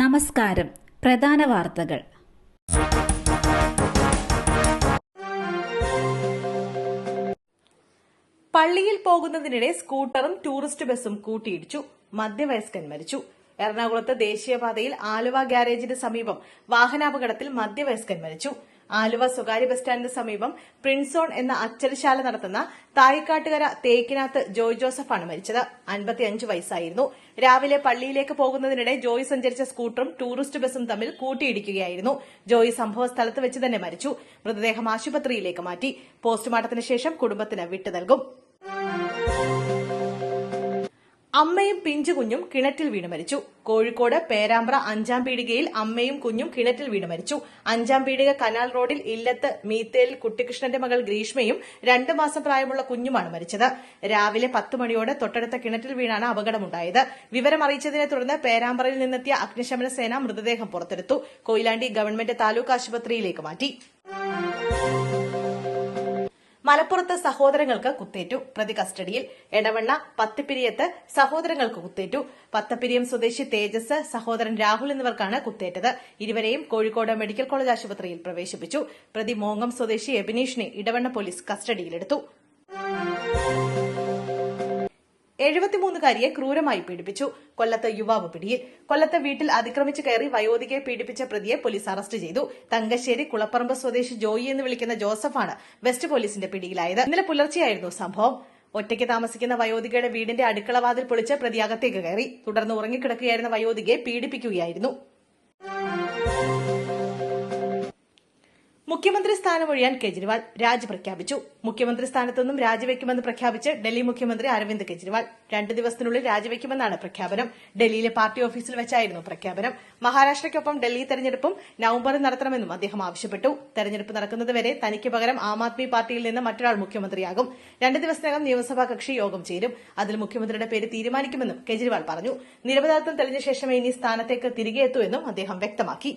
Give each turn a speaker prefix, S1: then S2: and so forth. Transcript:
S1: നമസ്കാരം പ്രധാന വാർത്തകൾ
S2: പള്ളിയിൽ പോകുന്നതിനിടെ സ്കൂട്ടറും ടൂറിസ്റ്റ് ബസ്സും കൂട്ടിയിടിച്ചു മധ്യവയസ്കൻ മരിച്ചു എറണാകുളത്ത് ദേശീയപാതയിൽ ആലുവ ഗ്യാരേജിന് സമീപം വാഹനാപകടത്തിൽ മധ്യവയസ്കൻ മരിച്ചു ആലുവ സ്വകാര്യ ബസ് സ്റ്റാൻഡിന് സമീപം പ്രിൻസോൺ എന്ന അച്ചടിശാല നടത്തുന്ന തായിക്കാട്ടുകര തേക്കിനകത്ത് ജോയ് ജോസഫാണ് മരിച്ചത് അൻപത്തിയഞ്ച് വയസ്സായിരുന്നു രാവിലെ പള്ളിയിലേക്ക് പോകുന്നതിനിടെ ജോയ് സഞ്ചരിച്ച സ്കൂട്ടറും ടൂറിസ്റ്റ് ബസും തമ്മിൽ കൂട്ടിയിടിക്കുകയായിരുന്നു ജോയ് സംഭവ സ്ഥലത്ത് വെച്ച് തന്നെ മരിച്ചു മൃതദേഹം ആശുപത്രിയിലേക്ക് മാറ്റി പോസ്റ്റ്മോർട്ടത്തിന് ശേഷം കുടുംബത്തിന് വിട്ടു നൽകും അമ്മയും പിഞ്ചു കുഞ്ഞും കിണറ്റിൽ വീണ് മരിച്ചു കോഴിക്കോട് പേരാമ്പ്ര അഞ്ചാം പീടികയിൽ അമ്മയും കുഞ്ഞും കിണറ്റിൽ വീണ് മരിച്ചു അഞ്ചാം പീടിക കനാൽ റോഡിൽ ഇല്ലത്ത് മീത്തേൽ കുട്ടികൃഷ്ണന്റെ മകൾ ഗ്രീഷ്മയും രണ്ട് മാസം പ്രായമുള്ള കുഞ്ഞുമാണ് മരിച്ചത് രാവിലെ പത്ത് മണിയോടെ തൊട്ടടുത്ത കിണറ്റിൽ വീണാണ് അപകടമുണ്ടായത് അറിയിച്ചതിനെ തുടർന്ന് പേരാമ്പ്രയിൽ നിന്നെത്തിയ അഗ്നിശമന സേന മൃതദേഹം പുറത്തെടുത്തു കൊയിലാണ്ടി ഗവൺമെന്റ് താലൂക്ക് ആശുപത്രിയിലേക്ക് മാറ്റി മലപ്പുറത്ത് സഹോദരങ്ങൾക്ക് കുത്തേറ്റു പ്രതി കസ്റ്റഡിയിൽ എടവണ്ണ പത്തപ്പിരിയത്ത് സഹോദരങ്ങൾക്ക് കുത്തേറ്റു പത്തപ്പിരിയം സ്വദേശി തേജസ് സഹോദരൻ രാഹുൽ എന്നിവർക്കാണ് കുത്തേറ്റത് ഇരുവരെയും കോഴിക്കോട് മെഡിക്കൽ കോളേജ് ആശുപത്രിയിൽ പ്രവേശിപ്പിച്ചു പ്രതി മോങ്ങം സ്വദേശി എബിനീഷിനെ ഇടവണ്ണ പോലീസ് കസ്റ്റഡിയിലെടുത്തു എഴുപത്തിമൂന്നുകാരിയെ ക്രൂരമായി പീഡിപ്പിച്ചു കൊല്ലത്ത് യുവാവ് പിടിയിൽ കൊല്ലത്ത് വീട്ടിൽ അതിക്രമിച്ച് കയറി വയോധികയെ പീഡിപ്പിച്ച പ്രതിയെ പോലീസ് അറസ്റ്റ് ചെയ്തു തങ്കശ്ശേരി കുളപ്പറമ്പ് സ്വദേശി ജോയി എന്ന് വിളിക്കുന്ന ജോസഫാണ് വെസ്റ്റ് പോലീസിന്റെ പിടിയിലായത് ഇന്നലെ പുലർച്ചെയായിരുന്നു സംഭവം ഒറ്റയ്ക്ക് താമസിക്കുന്ന വയോധികയുടെ വീടിന്റെ അടുക്കളവാതിൽ പൊളിച്ച് പ്രതി അകത്തേക്ക് കയറി തുടർന്ന് ഉറങ്ങിക്കിടക്കുകയായിരുന്ന വയോധികയെ പീഡിപ്പിക്കുകയായിരുന്നു മുഖ്യമന്ത്രി സ്ഥാനം ഒഴിയാൻ കെജ്രിവാൾ രാജി പ്രഖ്യാപിച്ചു മുഖ്യമന്ത്രി സ്ഥാനത്തുനിന്നും രാജിവെക്കുമെന്ന് പ്രഖ്യാപിച്ച് ഡൽഹി മുഖ്യമന്ത്രി അരവിന്ദ് കെജ്രിവാൾ രണ്ട് ദിവസത്തിനുള്ളിൽ രാജിവെക്കുമെന്നാണ് പ്രഖ്യാപനം ഡൽഹിയിലെ പാർട്ടി ഓഫീസിൽ വെച്ചായിരുന്നു പ്രഖ്യാപനം മഹാരാഷ്ട്രയ്ക്കൊപ്പം ഡൽഹി തെരഞ്ഞെടുപ്പും നവംബറിൽ നടത്തണമെന്നും അദ്ദേഹം ആവശ്യപ്പെട്ടു തെരഞ്ഞെടുപ്പ് നടക്കുന്നതുവരെ തനിക്ക് പകരം ആം ആദ്മി പാർട്ടിയിൽ നിന്ന് മറ്റൊരാൾ മുഖ്യമന്ത്രിയാകും രണ്ട് ദിവസത്തിനകം നിയമസഭാ കക്ഷി യോഗം ചേരും അതിൽ മുഖ്യമന്ത്രിയുടെ പേര് തീരുമാനിക്കുമെന്നും കെജ്രിവാൾ പറഞ്ഞു നിരവധാർത്ഥം തെളിഞ്ഞ ശേഷമേ ഇനി സ്ഥാനത്തേക്ക് തിരികെ എത്തൂ എന്നും അദ്ദേഹം വ്യക്തമാക്കി